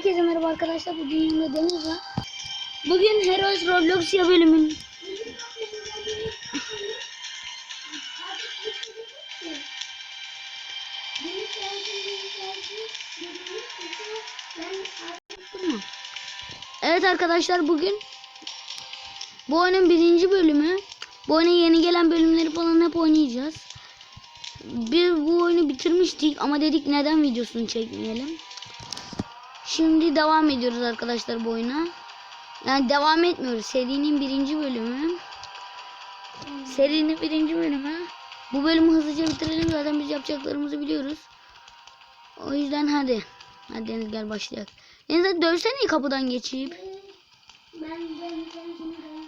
Herkese merhaba arkadaşlar. Bugün yanımda Deniz var. Bugün Heroes Robloxia bölümün Tamam. Evet arkadaşlar bugün bu oyunun birinci bölümü. Bu oyunun yeni gelen bölümleri falan hep oynayacağız. Biz bu oyunu bitirmiştik ama dedik neden videosunu çekmeyelim. Şimdi devam ediyoruz arkadaşlar bu oyuna. Yani devam etmiyoruz. Serinin birinci bölümü. Serinin birinci bölümü. Bu bölümü hızlıca bitirelim. Zaten biz yapacaklarımızı biliyoruz. O yüzden hadi. Hadi Deniz gel başlayalım. Deniz hadi dövsene kapıdan geçeyim.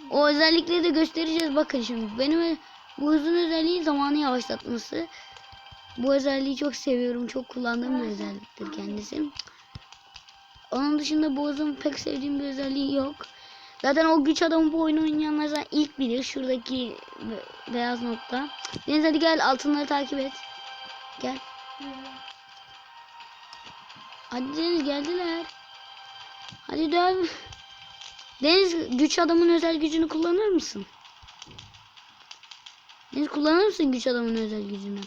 O özellikleri de göstereceğiz. Bakın şimdi. Benim bu hızın özelliği zamanı yavaşlatması. Bu özelliği çok seviyorum. Çok kullandığım bir özelliktir kendisi. Onun dışında bu hızın pek sevdiğim bir özelliği yok. Zaten o güç adamı bu oyunu oynayanlar zaten ilk bilir. Şuradaki be- beyaz nokta. Deniz hadi gel altınları takip et. Gel. Hadi Deniz geldiler. Hadi döv. Deniz güç adamın özel gücünü kullanır mısın? Deniz kullanır mısın güç adamın özel gücünü?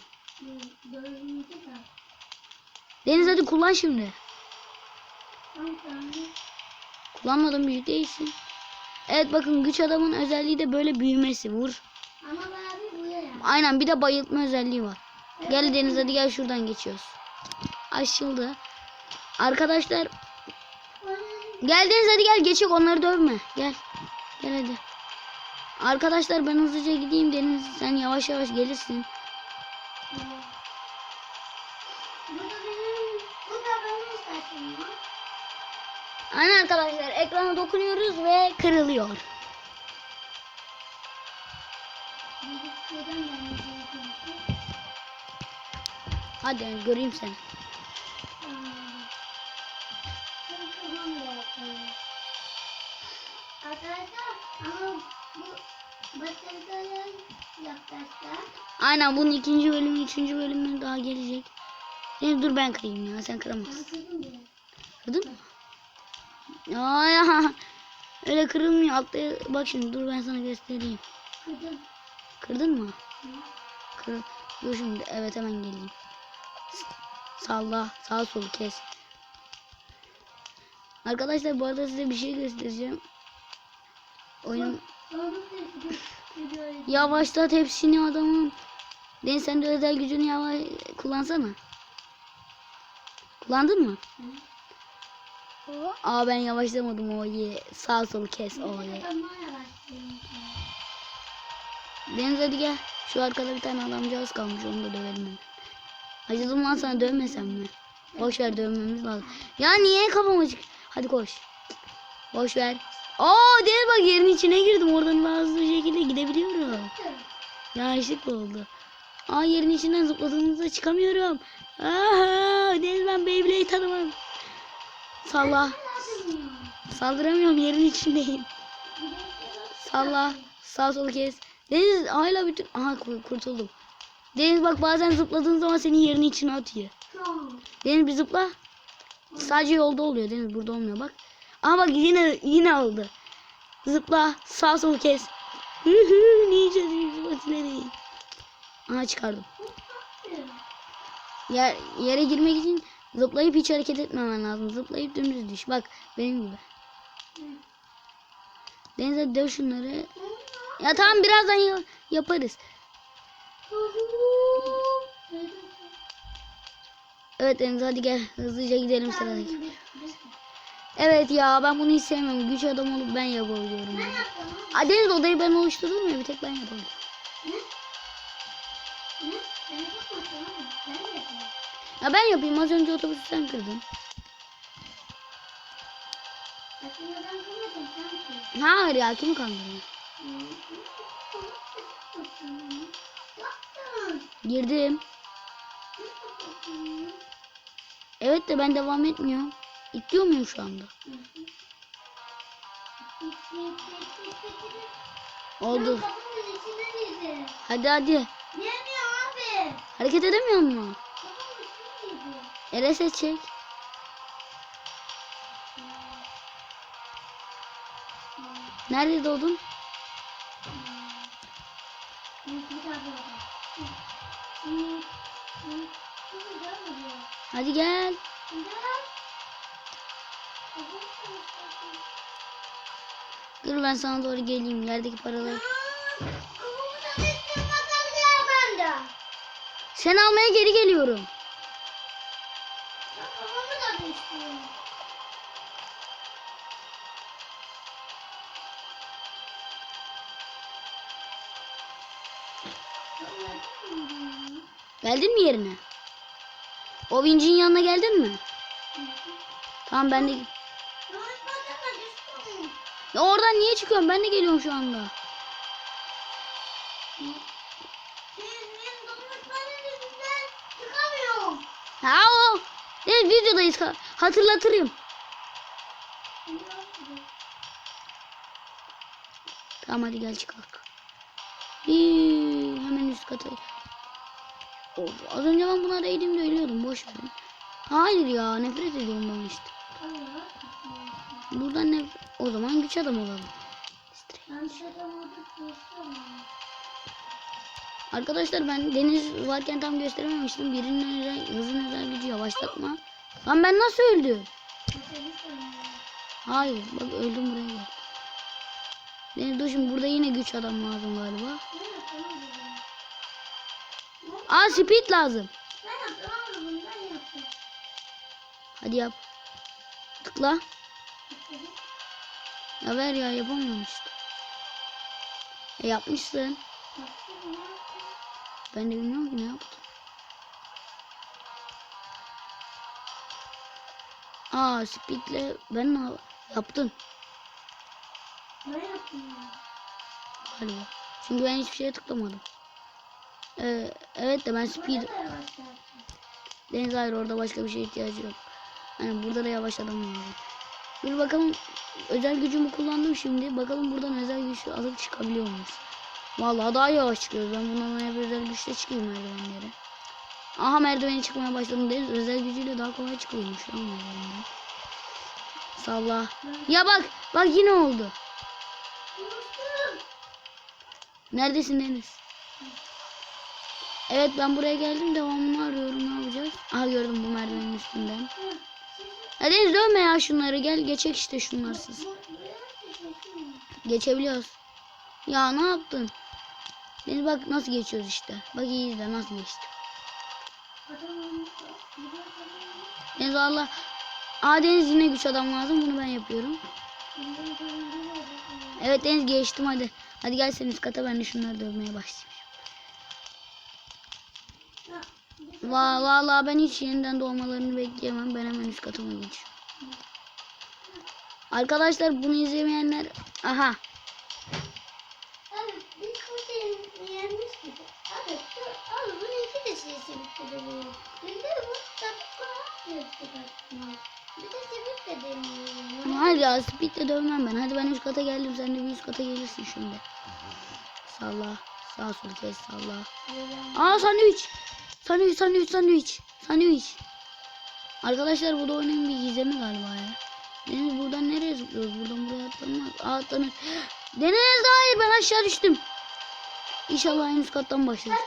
Deniz hadi kullan şimdi. Kullanmadım büyük değilsin. Evet bakın güç adamın özelliği de böyle büyümesi. Vur. Ama abi buraya. Aynen bir de bayıltma özelliği var. Gel Deniz hadi gel şuradan geçiyoruz. Açıldı. Arkadaşlar gel Deniz hadi gel geçik onları dövme. Gel. Gel hadi. Arkadaşlar ben hızlıca gideyim Deniz sen yavaş yavaş gelirsin. Aynen arkadaşlar ekrana dokunuyoruz ve kırılıyor. Hadi göreyim seni. Aynen bunun ikinci bölümü, üçüncü bölümü daha gelecek. Deniz dur ben kırayım ya sen kıramazsın. Kırdın mı? Ya. Öyle kırılmıyor. Altta bak şimdi dur ben sana göstereyim. Kızım. Kırdın mı? Kır. Dur şimdi. Evet hemen geleyim. Salla. Sağ sol kes. Arkadaşlar bu arada size bir şey göstereceğim. Oyun yavaşlat hepsini adamım. Deniz sen de özel gücünü yavaş kullansana. Kullandın mı? Aa ben yavaşlamadım o ye. Sağ sol kes o ye. Tamaya başlıyorum. Deniz hadi gel. Şu arkada bir tane adamcağız kalmış onu da dövelim. Acıdım lan sana dövmesem mi? Boş ver dövmemiz lazım. Ya niye kafam açık? Hadi koş. Boş ver. Aa Deniz bak yerin içine girdim. Oradan daha hızlı bir şekilde gidebiliyorum. Yanlışlıkla oldu. Aa yerin içinden zıpladığımızda çıkamıyorum. Aha Deniz ben Beyblade tanımam. Salla. Saldıramıyorum yerin içindeyim. Salla. Sağ sol kes. Deniz hala bütün... Aha kur- kurtuldum. Deniz bak bazen zıpladığın zaman seni yerin içine atıyor. Deniz bir zıpla. Sadece yolda oluyor Deniz burada olmuyor bak. Aha bak yine yine oldu. Zıpla sağ sol kes. Hı hı ninja. Aha çıkardım. Yer, yere girmek için zıplayıp hiç hareket etmemen lazım. Zıplayıp dümdüz düş. Bak benim gibi. Denize döv şunları. Ya tamam birazdan ya- yaparız. Evet Deniz hadi gel hızlıca gidelim sıradaki. Evet ya ben bunu hiç sevmiyorum. Güç adam olup ben yapabiliyorum. Yani. Aa, Deniz odayı ben oluşturdum ya bir tek ben yapabiliyorum. Ya ben yapayım az önce otobüsü sen kırdın. Hayır ya kimi kandırdın? Girdim. Evet de ben devam etmiyorum. İtliyor muyum şu anda? Oldu. Hadi hadi. Yemiyor abi. Hareket edemiyor mu? RS çek. Nerede doğdun? Hadi gel. Dur ben sana doğru geleyim. Yerdeki paraları. Sen almaya geri geliyorum. Geldin mi yerine? O vincin yanına geldin mi? Tamam ben de... Ya oradan niye çıkıyorum? Ben de geliyorum şu anda. Ha o. Evet videodayız. Ha- Hatırlatırım. Tamam hadi gel çıkalım. Hemen üst kata. Of, az önce ben buna değdiğimde ölüyordum. Boş verin. Hayır ya nefret ediyorum ben işte. Buradan ne? O zaman güç adam olalım. Arkadaşlar ben deniz varken tam gösterememiştim. Birinin özel, hızın özel gücü yavaşlatma. Lan ben nasıl öldüm? Hayır bak öldüm buraya gel. Deniz dur şimdi burada yine güç adam lazım galiba. Aa speed lazım. Hadi yap. Tıkla. Ya ver ya yapamıyorum işte. E yapmışsın. Ben de bilmiyorum ki ne yaptım. Aa speedle ben ne yaptın galiba. Çünkü ben hiçbir şeye tıklamadım. Ee, evet de ben speed Deniz hayır orada başka bir şeye ihtiyacı yok. Yani burada da yavaşladım yani. Dur bakalım özel gücümü kullandım şimdi. Bakalım buradan özel güç alıp çıkabiliyor muyuz? Vallahi daha yavaş çıkıyoruz. Ben bundan hep özel güçle çıkayım merdivenlere. Aha merdiveni çıkmaya başladım Deniz. Özel gücüyle daha kolay çıkıyormuş lan merdivenden. Salla. Ya bak bak yine oldu. Neredesin Deniz? Evet ben buraya geldim devamını arıyorum ne yapacağız? Aha gördüm bu merdivenin üstünden. Deniz dövme ya şunları gel geçek işte şunlarsız. Geçebiliyoruz. Ya ne yaptın? Deniz bak nasıl geçiyoruz işte. Bak iyi izle nasıl geçti. Deniz Allah. Aa Deniz yine güç adam lazım bunu ben yapıyorum. Evet Deniz geçtim hadi. Hadi gel sen üst kata ben de şunları dövmeye başlayayım. Va vallahi ben hiç yeniden doğmalarını bekleyemem. Ben hemen üst katıma geçiyorum. Arkadaşlar bunu izlemeyenler aha Abi biz bu şeyi yenmiştik. Abi dur abi bunu iki de şeysi bitti deniyor. Bir de bu tabii falan yaptık aslında. Bir de sebep de deniyor. Hayır ya speedle dövmem ben. Hadi ben üst kata geldim. Sen de bir üst kata gelirsin şimdi. Salla. Sağ sol kes salla. Aa sandviç. Sandviç sandviç sandviç. Sandviç. Arkadaşlar bu da oyunun bir gizemi galiba ya. Deniz buradan nereye zıplıyoruz? Buradan buraya atlanmaz. Aa atlanır. Deniz hayır ben aşağı düştüm. İnşallah en üst kattan başlarız.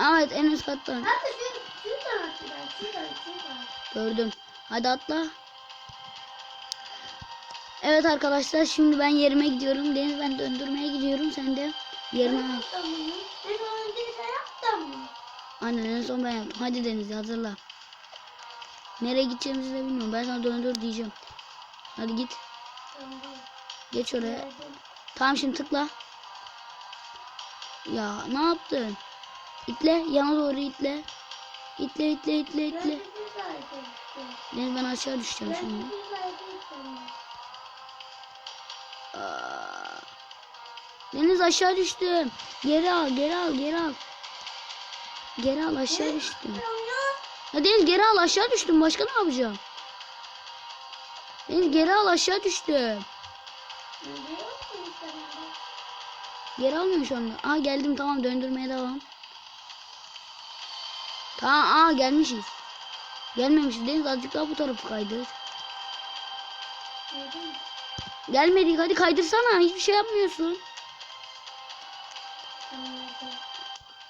Evet en üst kattan. Gördüm. Hadi atla. Evet arkadaşlar şimdi ben yerime gidiyorum. Deniz ben döndürmeye gidiyorum. Sen de yerine al. Aynen en son ben yaptım. Hadi Deniz hazırla. Nereye gideceğimizi de bilmiyorum. Ben sana döndür diyeceğim. Hadi git. Geç oraya. Tamam şimdi tıkla. Ya ne yaptın? İtle. Yana doğru itle. İtle itle itle itle. ettim. Deniz ben aşağı düşeceğim Ben şimdi. Aa. Deniz aşağı düştüm. Geri al, geri al, geri al. Geri al aşağı düştüm. Ya Deniz geri al aşağı düştüm. Başka ne yapacağım? Deniz geri al aşağı düştüm. Geri almıyor şu anda. Aa geldim tamam döndürmeye devam. Tamam aa gelmişiz. Gelmemişiz Deniz azıcık daha bu tarafı kaydır. Gelmedik hadi kaydırsana hiçbir şey yapmıyorsun.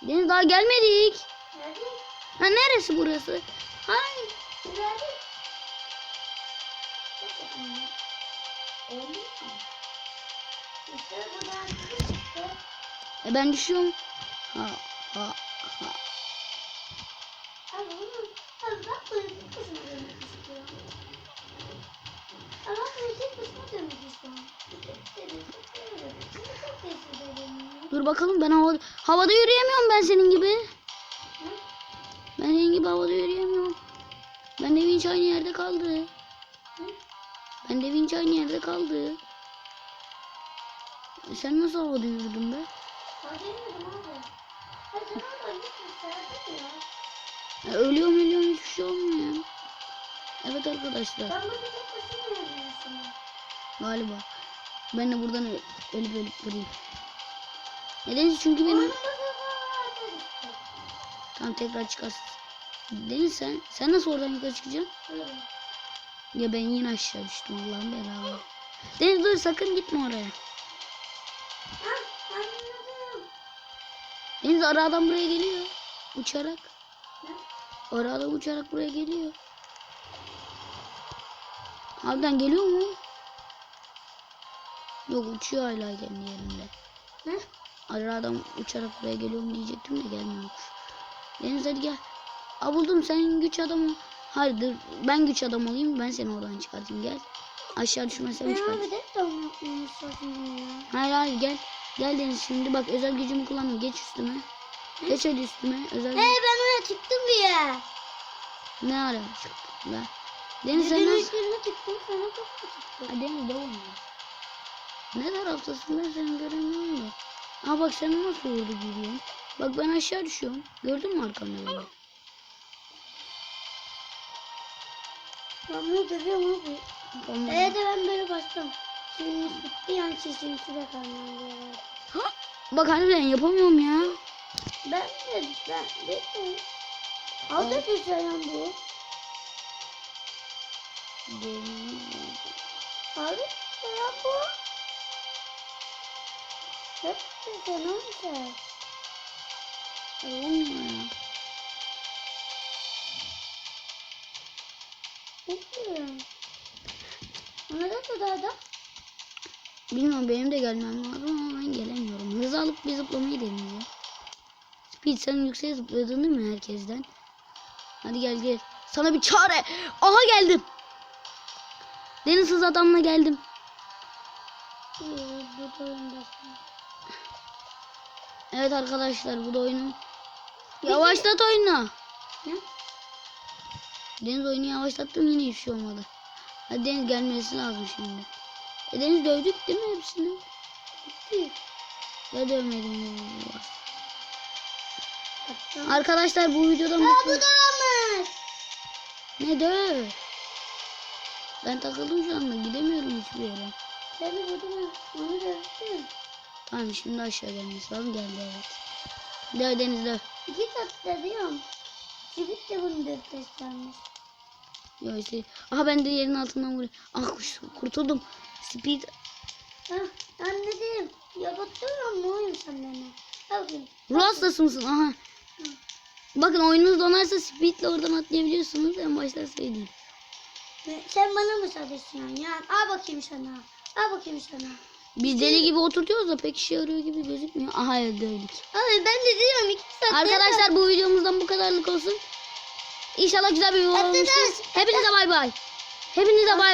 Deniz daha gelmedik. Nerede? Ha neresi burası? Hay. Nerede? E ben düşüyorum. Ha ha ha. Abi abi bak bunu tek başına Dur bakalım ben havada, havada yürüyemiyorum ben senin gibi. Ben senin gibi havada yürüyemiyorum. Ben de vinç aynı yerde kaldı. Ben de vinç aynı yerde kaldı. E sen nasıl havada yürüdün be? Ölüyorum ölüyorum hiçbir şey olmuyor. Evet arkadaşlar Ben burada. Galiba. Ben de buradan ölüp ölüp durayım. Neden? Çünkü benim... Tamam tekrar çıkarsın. Deniz sen, sen nasıl oradan yukarı çıkacaksın? Ya ben yine aşağı düştüm Allah'ım belalı. Deniz dur sakın gitme oraya. Deniz ara adam buraya geliyor. Uçarak. Ara adam uçarak buraya geliyor. Harbiden geliyor mu? Yok uçuyor hala kendi yerinde. Ne? Ara adam uçarak buraya geliyor mu diyecektim de gelmiyormuş. Deniz hadi gel. Aa buldum sen güç adamı. Hayır dur ben güç adam olayım ben seni oradan çıkartayım gel. Aşağı düşmezsem Ben çıkart. ya. Hayır hayır gel. Gel Deniz şimdi bak özel gücümü kullandım. Geç üstüme. Geç hadi üstüme. Özel Hey ben oraya çıktım bir yer. Ne ara çıktın be? Deniz sen nasıl? üstüne çıktım sana çok çıktım. Deniz de olmuyor. Ne taraftasın ben seni göremiyorum. Aa bak sen nasıl orada gidiyorsun? Bak ben aşağı düşüyorum. Gördün mü arkamda beni? Ben bunu görüyorum abi. Tamam. Evet de ben böyle bastım. Şimdi bitti yani çizim süre kalmam diye. Ha, Bak harbiden yapamıyorum ya. Ben de ben de. Al da güzel bu. Abi ya bu. Hep güzel olmuş. Olmuyor ya. Bekliyorum. Ona da kadar da. Bilmiyorum benim de gelmem lazım ama ben gelemiyorum. Hızı alıp bir zıplamayı deneyeceğim. Speed sen yükseğe zıpladın değil mi herkesten? Hadi gel gel. Sana bir çare. Aha geldim. Deniz hız adamla geldim. Ee, Bu da. Evet arkadaşlar bu da oyunun. Yavaşlat oyunu. Ne? Deniz oyunu yavaşlattım yine hiçbir şey olmadı. Hadi Deniz gelmesi lazım şimdi. E Deniz dövdük değil mi hepsini? Bitti. Ya. Hatta- Arkadaşlar bu videoda mutlu. bu da varmış. Ne döv? Ben takıldım şu anda gidemiyorum hiçbir yere. De burada mı? Onu da öptüm. Tamam şimdi aşağı gelmesi lazım geldi evet. Döv Deniz döv. İki tatlı diyorum. Sivit de bunu da göstermiş. Yo işte. Aha ben de yerin altından vuruyorum. Ah kuş, kurtuldum. Speed. Hah anladım. Ya batırıyor mu oyun sen beni? Bakayım. Ruh hastası mısın? Aha. Bakın oyununuz donarsa speedle oradan atlayabiliyorsunuz. En başta söyleyeyim. Sen bana mı çalışıyorsun ya? Al bakayım sana. Al bakayım sana. Biz deli gibi oturtuyoruz da pek işe yarıyor gibi gözükmüyor. Aha dövdük. Abi ben de diyorum iki saat. Arkadaşlar bu videomuzdan bu kadarlık olsun. İnşallah güzel bir video olmuştur. Hepinize bay bay. Hepinize bay